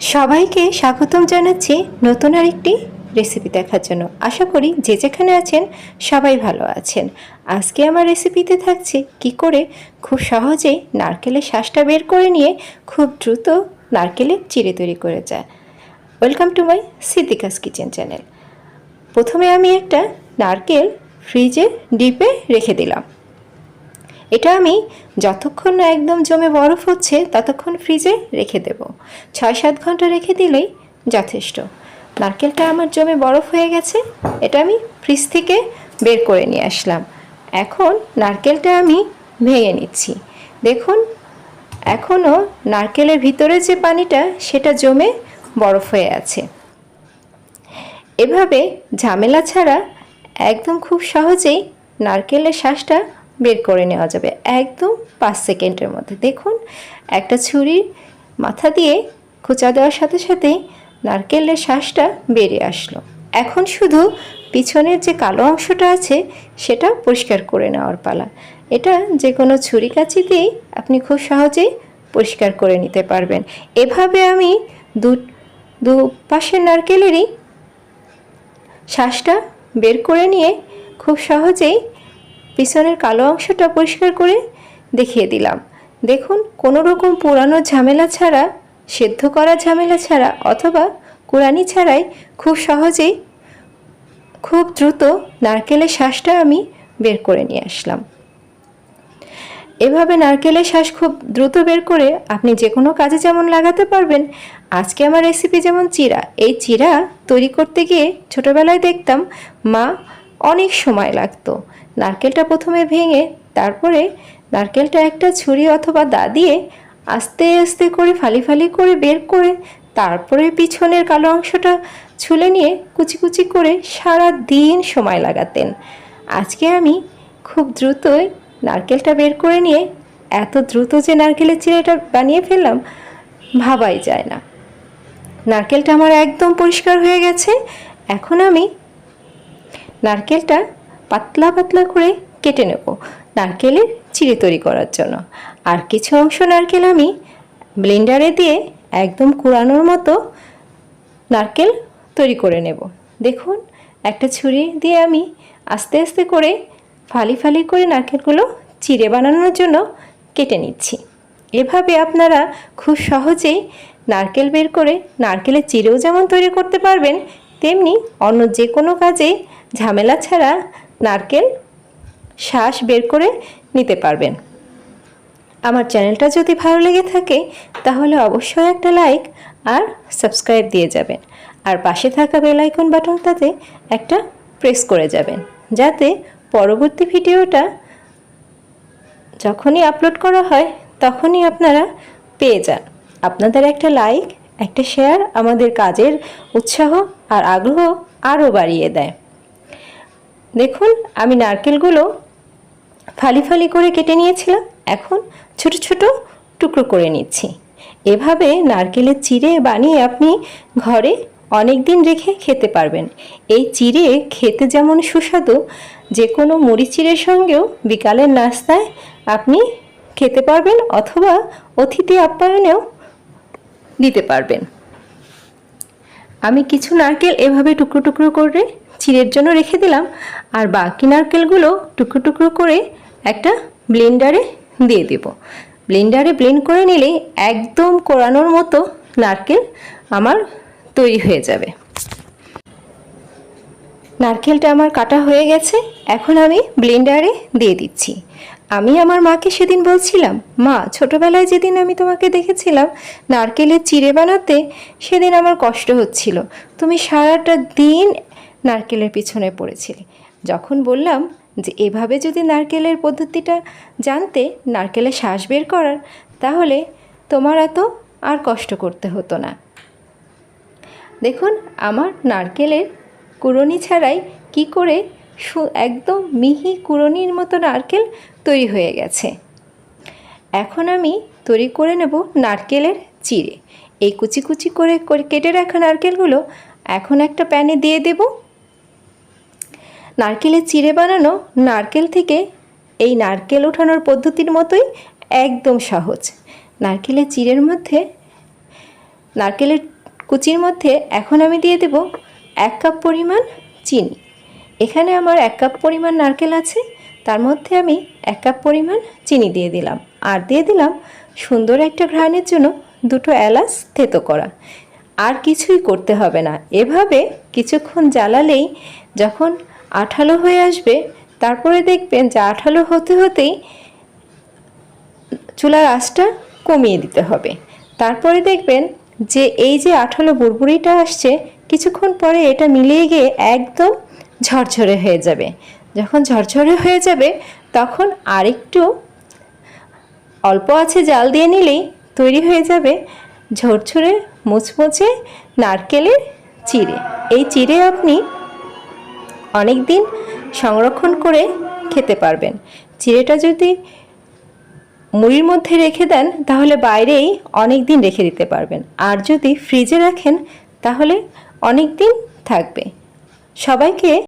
সবাইকে স্বাগতম জানাচ্ছি নতুন আরেকটি রেসিপি দেখার জন্য। আশা করি যে যেখানে আছেন সবাই ভালো আছেন। আজকে আমার রেসিপিতে থাকছে কি করে খুব সহজেই নারকেলের শ্বাসটা বের করে নিয়ে খুব দ্রুত নারকেলের চিড়ে তৈরি করে যায়। Welcome to my Siddika's kitchen channel প্রথমে আমি একটা নারকেল ফ্রিজে ডিপে রেখে দিলাম। এটা আমি যতক্ষণ না একদম জমে বরফ হচ্ছে, ততক্ষণ ফ্রিজে রেখে দেব। ছয় সাত ঘণ্টা রেখে দিলেই যথেষ্ট। নারকেলটা আমার জমে বরফ হয়ে গেছে, এটা আমি ফ্রিজ থেকে বের করে নিয়ে আসলাম। এখন নারকেলটা আমি ভেঙে নিচ্ছি। দেখুন এখনও নারকেলের ভিতরে যে পানিটা, সেটা জমে বরফ হয়ে আছে। এভাবে ঝামেলা ছাড়া একদম খুব সহজেই নারকেলের শ্বাসটা বের করে নেওয়া যাবে একদম পাঁচ সেকেন্ডের মধ্যে। দেখুন, একটা ছুরির মাথা দিয়ে খোঁচা দেওয়ার সাথে সাথেই নারকেলের শ্বাসটা বেরিয়ে আসলো। এখন শুধু পিছনের যে কালো অংশটা আছে সেটা পরিষ্কার করে নেওয়ার পালা। এটা যে কোনো ছুরি কাচি দিয়েই আপনি খুব সহজেই পরিষ্কার করে নিতে পারবেন। এভাবে আমি দু দু পাশের নারকেলেরই শ্বাসটা বের করে নিয়ে খুব সহজেই পিছনের কালো অংশটা পরিষ্কার করে দেখিয়ে দিলাম। দেখুন কোনো রকম পুরানো ঝামেলা ছাড়া, সেদ্ধ করা ঝামেলা ছাড়া অথবা কুরানি ছাড়াই খুব সহজেই খুব দ্রুত নারকেলের শ্বাসটা আমি বের করে নিয়ে আসলাম। এভাবে নারকেলের শ্বাস খুব দ্রুত বের করে আপনি যে কোনো কাজে যেমন লাগাতে পারবেন, আজকে আমার রেসিপি যেমন চিরা, এই চিরা তৈরি করতে গিয়ে ছোটোবেলায় দেখতাম মা অনেক সময় লাগতো। নারকেলটা প্রথমে ভেঙে তারপরে নারকেলটা একটা ছুরি অথবা দা দিয়ে আস্তে আস্তে করে ফালি ফালি করে বের করে তারপরে পিছনের কালো অংশটা ছুলে নিয়ে কুচি কুচি করে সারা দিন সময় লাগাতেন। আজকে আমি খুব দ্রুতই নারকেলটা বের করে নিয়ে এত দ্রুত যে নারকেলের চিড়েটা বানিয়ে ফেললাম, ভাবাই যায় না। নারকেলটা আমার একদম পরিষ্কার হয়ে গেছে। এখন আমি নারকেলটা পাতলা পাতলা করে কেটে নেব। নারকেলের চিড়ে তৈরি করার জন্য। আর কিছু অংশ নারকেল আমি ব্লেন্ডারে দিয়ে একদম কুড়ানোর মতো নারকেল তৈরি করে নেব। দেখুন, একটা ছুরি দিয়ে আমি আস্তে আস্তে করে ফালি ফালি করে নারকেলগুলো চিড়ে বানানোর জন্য কেটে নিচ্ছি। এভাবে আপনারা খুব সহজেই নারকেল বের করে নারকেলের চিড়েও যেমন তৈরি করতে পারবেন, তেমনি অন্য যে কোনো কাজে ঝামেলা ছাড়া নারকেল শ্বাস বের করে নিতে পারবেন। আমার চ্যানেলটা যদি ভালো লেগে থাকে, তাহলে অবশ্যই একটা লাইক আর সাবস্ক্রাইব দিয়ে যাবেন। আর পাশে থাকা বেলাইকন বাটনটাতে একটা প্রেস করে যাবেন, যাতে পরবর্তী ভিডিওটা যখনই আপলোড করা হয়, তখনই আপনারা পেয়ে যান। আপনাদের একটা লাইক, একটা শেয়ার আমাদের কাজের উৎসাহ আর আগ্রহ আরও বাড়িয়ে দেয়। দেখুন, আমি নারকেলগুলো ফালি ফালি করে কেটে নিয়েছিলাম। এখন ছোট ছোট টুকরো করে নিচ্ছি। এভাবে নারকেলের চিড়ে বানিয়ে আপনি ঘরে অনেক দিন রেখে খেতে পারবেন। এই চিড়ে খেতে যেমন সুস্বাদু যে কোনো মুড়ি চিড়ের সঙ্গেও বিকালের নাস্তায় আপনি খেতে পারবেন অথবা অতিথি আপ্যায়নেও দিতে পারবেন। আমি কিছু নারকেল এভাবে টুকরো টুকরো করে চিড়ের জন্য রেখে দিলাম, আর বাকি নারকেলগুলো টুকরো টুকরো করে একটা ব্লেন্ডারে দিয়ে দেব। ব্লেন্ডারে ব্লেন্ড করে নিলে একদম কোরানোর মতো নারকেল আমার তৈরি হয়ে যাবে। নারকেলটা আমার কাটা হয়ে গেছে, এখন আমি ব্লেন্ডারে দিয়ে দিচ্ছি। আমি আমার মাকে সেদিন বলছিলাম, মা, ছোটবেলায় যেদিন আমি তোমাকে দেখেছিলাম, নারকেলের চিড়ে বানাতে, সেদিন আমার কষ্ট হচ্ছিল। তুমি সারাটা দিন নারকেলের পিছনে পড়েছিলে। যখন বললাম যে, এভাবে যদি নারকেলের পদ্ধতিটা জানতে, নারকেলের শ্বাস বের করার, তাহলে তোমার এত আর কষ্ট করতে হতো না। দেখুন, আমার নারকেলের কুড়নি ছাড়াই কি করে একদম মিহি কুড়নির মতো নারকেল তৈরি হয়ে গেছে। এখন আমি তৈরি করে নেব নারকেলের চিড়ে। এই কুচি কুচি করে করে কেটে রাখা নারকেলগুলো এখন একটা প্যানে দিয়ে দেব। নারকেলের চিড়ে বানানো নারকেল থেকে এই নারকেল ওঠানোর পদ্ধতির মতোই একদম সহজ। নারকেলের চিড়ের মধ্যে, নারকেলের কুচির মধ্যে এখন আমি দিয়ে দেব এক কাপ পরিমাণ চিনি। এখানে আমার এক কাপ পরিমাণ নারকেল আছে, তার মধ্যে আমি এক কাপ পরিমাণ চিনি দিয়ে দিলাম। আর দিয়ে দিলাম সুন্দর একটা ঘ্রাণের জন্য দুটো এলাচ থেতো করা। আর কিছুই করতে হবে না। এভাবে কিছুক্ষণ জ্বালালেই যখন আঠালো হয়ে আসবে, তারপরে দেখবেন যে আঠালো হতে হতেই চুলার আঁচটা কমিয়ে দিতে হবে। তারপরে দেখবেন যে এই যে আঠালো বুড়বুড়িটা আসছে, কিছুক্ষণ পরে এটা মিলিয়ে গিয়ে একদম ঝরঝরে হয়ে যাবে। যখন ঝরঝরে হয়ে যাবে, তখন আরেকটু অল্প আছে জাল দিয়ে নিলেই তৈরি হয়ে যাবে ঝরঝরে মুচমুচে নারকেলের চিড়ে। এই চিড়ে আপনি অনেক দিন সংরক্ষণ করে খেতে পারবেন। চিড়েটা যদি মুড়ির মধ্যে রেখে দেন, তাহলে বাইরেই অনেক দিন রেখে দিতে পারবেন। আর যদি ফ্রিজে রাখেন, তাহলে অনেক দিন থাকবে। সবাইকে